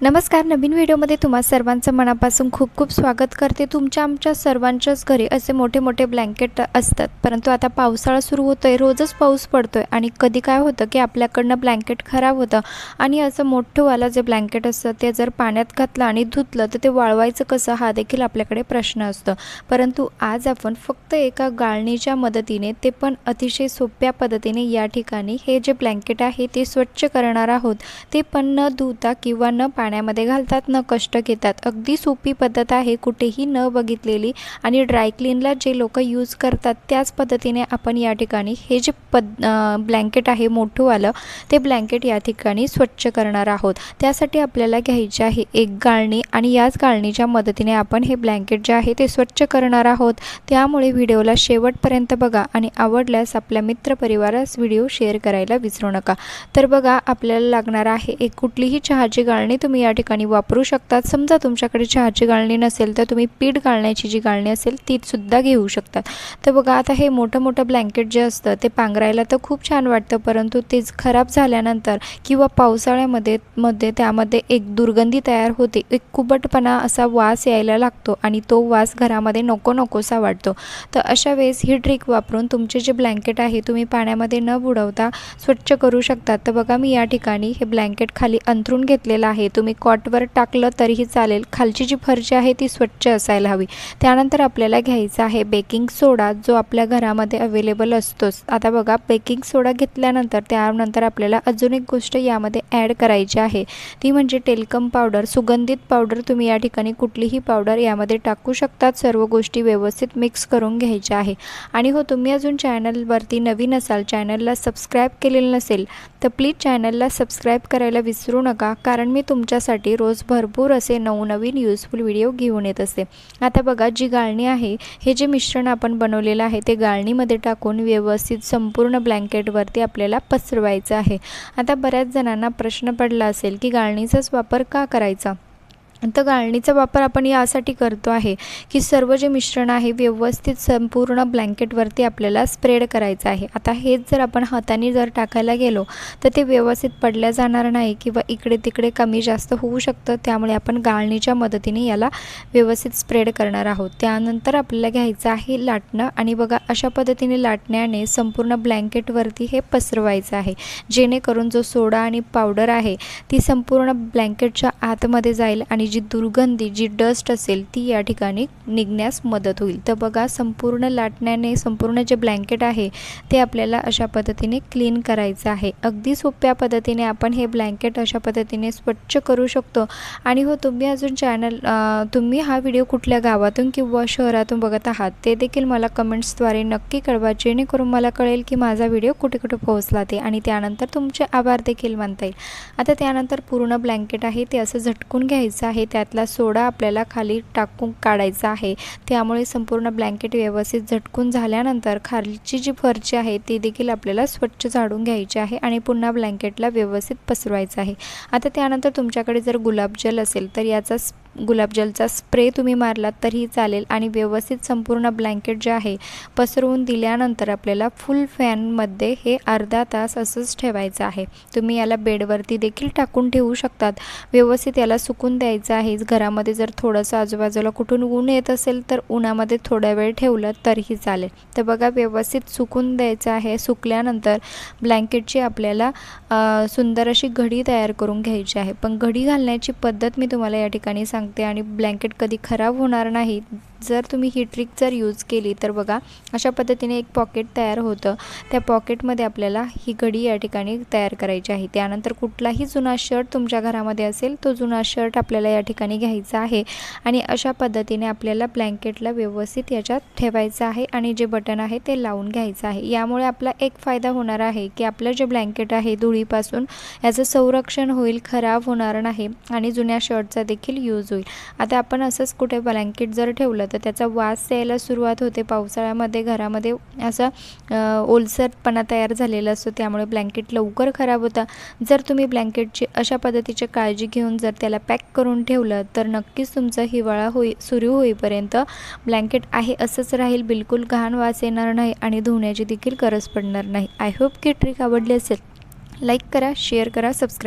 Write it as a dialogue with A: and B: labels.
A: नमस्कार नवीन व्हिडिओमध्ये तुम्हा सर्वांचं मनापासून खूप खूप स्वागत करते. तुमच्या आमच्या सर्वांच्याच घरी असे मोठे मोठे ब्लँकेट असतात. परंतु आता पावसाळा सुरू होतो आहे रोजच पाऊस पडतो आहे आणि कधी काय होतं की आपल्याकडनं ब्लँकेट खराब होतं आणि असं मोठंवालं जे ब्लँकेट असतं ते जर पाण्यात घातलं आणि धुतलं तर ते वाळवायचं कसं हा देखील आपल्याकडे प्रश्न असतो. परंतु आज आपण फक्त एका गाळणीच्या मदतीने ते पण अतिशय सोप्या पद्धतीने या ठिकाणी हे जे ब्लँकेट आहे ते स्वच्छ करणार आहोत ते पण न धुता किंवा न पाण्यामध्ये घालतात न कष्ट घेतात. अगदी सोपी पद्धत आहे कुठेही न बघितलेली आणि ड्रायक्लीनला जे लोक यूज करतात त्याच पद्धतीने आपण या ठिकाणी हे जे पद ब्लँकेट आहे मोठंवालं ते ब्लँकेट या ठिकाणी स्वच्छ करणार आहोत. त्यासाठी आपल्याला घ्यायचे आहे एक गाळणी आणि याच गाळणीच्या मदतीने आपण हे ब्लँकेट जे आहे ते स्वच्छ करणार आहोत. त्यामुळे व्हिडिओला शेवटपर्यंत बघा आणि आवडल्यास आपल्या मित्रपरिवारास व्हिडिओ शेअर करायला विसरू नका. तर बघा आपल्याला लागणार आहे एक कुठलीही चहाची गाळणी तुम्ही या ठिकाणी वापरू शकतात. समजा तुमच्याकडे चहाची गाळणी नसेल तर तुम्ही पीठ गाळण्याची जी गाळणी असेल तीसुद्धा घेऊ शकतात. तर बघा आता हे मोठं मोठं ब्लँकेट जे असतं ते पांघरायला तर खूप छान वाटतं परंतु ते खराब झाल्यानंतर किंवा पावसाळ्यामध्ये मध्ये त्यामध्ये एक दुर्गंधी तयार होते. एक कुबटपणा असा वास यायला लागतो आणि तो वास घरामध्ये नको नकोसा वाटतो. तर अशा वेळेस ही ट्रिक वापरून तुमचे जे ब्लँकेट आहे तुम्ही पाण्यामध्ये न बुडवता स्वच्छ करू शकतात. तर बघा मी या ठिकाणी हे ब्लँकेट खाली अंथरून घेतलेलं आहे. तुम्ही कॉटवर टाकलं तरीही चालेल. खालची जी फरची आहे ती स्वच्छ असायला हवी. त्यानंतर आपल्याला घ्यायचा आहे बेकिंग सोडा जो आपल्या घरामध्ये अवेलेबल असतोच. आता बघा बेकिंग सोडा घेतल्यानंतर त्यानंतर आपल्याला अजून एक गोष्ट यामध्ये ॲड करायची आहे. ती म्हणजे टेलकम पावडर. सुगंधित पावडर तुम्ही या ठिकाणी कुठलीही पावडर यामध्ये टाकू शकतात. सर्व गोष्टी व्यवस्थित मिक्स करून घ्यायच्या आहे. आणि हो तुम्ही अजून चॅनलवरती नवीन असाल चॅनलला सबस्क्राईब केलेलं नसेल तर प्लीज चॅनलला सबस्क्राईब करायला विसरू नका. कारण मी तुमच्या तुमच्यासाठी रोज भरपूर असे नवनवीन युजफुल व्हिडिओ घेऊन येत असते. आता बघा जी गाळणी आहे हे जे मिश्रण आपण बनवलेलं आहे ते गाळणीमध्ये टाकून व्यवस्थित संपूर्ण ब्लँकेटवरती आपल्याला पसरवायचं आहे. आता बऱ्याच जणांना प्रश्न पडला असेल की गाळणीचाच वापर का करायचा? तर गाळणीचा वापर आपण यासाठी करतो आहे की सर्व जे मिश्रण आहे व्यवस्थित संपूर्ण ब्लँकेटवरती आपल्याला स्प्रेड करायचं आहे. आता हेच जर आपण हाताने जर टाकायला गेलो तर ते व्यवस्थित पडल्या जाणार नाही किंवा इकडे तिकडे कमी जास्त होऊ शकतं. त्यामुळे आपण गाळणीच्या मदतीने याला व्यवस्थित स्प्रेड करणार आहोत. त्यानंतर आपल्याला घ्यायचं आहे लाटणं आणि बघा अशा पद्धतीने लाटण्याने संपूर्ण ब्लँकेटवरती हे पसरवायचं आहे. जेणेकरून जो सोडा आणि पावडर आहे ती संपूर्ण ब्लँकेटच्या आतमध्ये जाईल आणि जी दुर्गंधी जी डस्ट असेल ती या ठिकाणी निघण्यास मदत होईल. तर बघा संपूर्ण लाटण्याने संपूर्ण जे ब्लँकेट आहे ते आपल्याला अशा पद्धतीने क्लीन करायचं आहे. अगदी सोप्या पद्धतीने आपण हे ब्लँकेट अशा पद्धतीने स्वच्छ करू शकतो. आणि हो तुम्ही अजून चॅनल तुम्ही हा व्हिडिओ कुठल्या गावातून किंवा शहरातून बघत आहात ते देखील मला कमेंट्सद्वारे नक्की कळवा. जेणेकरून मला कळेल की माझा व्हिडिओ कुठे कुठे पोहोचला ते. आणि त्यानंतर तुमचे आभार देखील मानता येईल. आता त्यानंतर पूर्ण ब्लँकेट आहे ते असं झटकून घ्यायचं आहे. आहे. त्यातला सोडा आपल्याला खाली टाकून काढायचा आहे. त्यामुळे संपूर्ण ब्लँकेट व्यवस्थित झटकून झाल्यानंतर खालची जी फरची आहे ती देखील आपल्याला स्वच्छ झाडून घ्यायची आहे आणि पुन्हा ब्लँकेटला व्यवस्थित पसरवायचं आहे. आता त्यानंतर तुमच्याकडे जर गुलाबजल असेल तर याचा गुलाबजलचा स्प्रे तुम्ही मारलात तरीही चालेल आणि व्यवस्थित संपूर्ण ब्लँकेट जे आहे पसरवून दिल्यानंतर आपल्याला फुल फॅनमध्ये हे अर्धा तास असंच ठेवायचं आहे. तुम्ही याला बेडवरती देखील टाकून ठेवू शकतात. व्यवस्थित याला सुकून द्यायचं आहे. घरामध्ये जर थोडंसं आजूबाजूला कुठून ऊन येत असेल तर उन्हामध्ये थोड्या वेळ ठेवलं तरीही चालेल. तर बघा व्यवस्थित सुकून द्यायचं आहे. सुकल्यानंतर ब्लँकेटची आपल्याला सुंदर अशी घडी तयार करून घ्यायची आहे. पण घडी घालण्याची पद्धत मी तुम्हाला या ठिकाणी सांग सांगते आणि ब्लँकेट कधी खराब होणार नाही जर तुम्ही ही ट्रिक जर यूज केली तर बघा अशा पद्धतीने एक पॉकेट तयार होतं. त्या पॉकेटमध्ये आपल्याला ही घडी या ठिकाणी तयार करायची आहे. त्यानंतर कुठलाही जुना शर्ट तुमच्या घरामध्ये असेल तो जुना शर्ट आपल्याला या ठिकाणी घ्यायचा आहे. आणि अशा पद्धतीने आपल्याला ब्लँकेटला व्यवस्थित याच्यात ठेवायचं आहे आणि जे बटन आहे ते लावून घ्यायचं आहे. यामुळे आपला एक फायदा होणार आहे की आपलं जे ब्लँकेट आहे धुळीपासून याचं संरक्षण होईल खराब होणार नाही आणि जुन्या शर्टचा देखील यूज होईल. आता आपण असंच कुठे ब्लँकेट जर ठेवलं तर त्याचा वास यायला सुरुवात होते पावसाळ्यामध्ये घरामध्ये. असा ओलसरपणा तयार झालेला असतो त्यामुळे ब्लँकेट लवकर खराब होता. जर तुम्ही ब्लँकेटची अशा पद्धतीची काळजी घेऊन जर त्याला पॅक करून ठेवलं तर नक्कीच तुमचा हिवाळा होई सुरू होईपर्यंत ब्लँकेट आहे असंच राहील. बिलकुल घाण वास येणार नाही आणि धुण्याची देखील गरज पडणार नाही. आय होप की ट्रिक आवडली असेल. लाईक करा शेअर करा सबस्क्राईब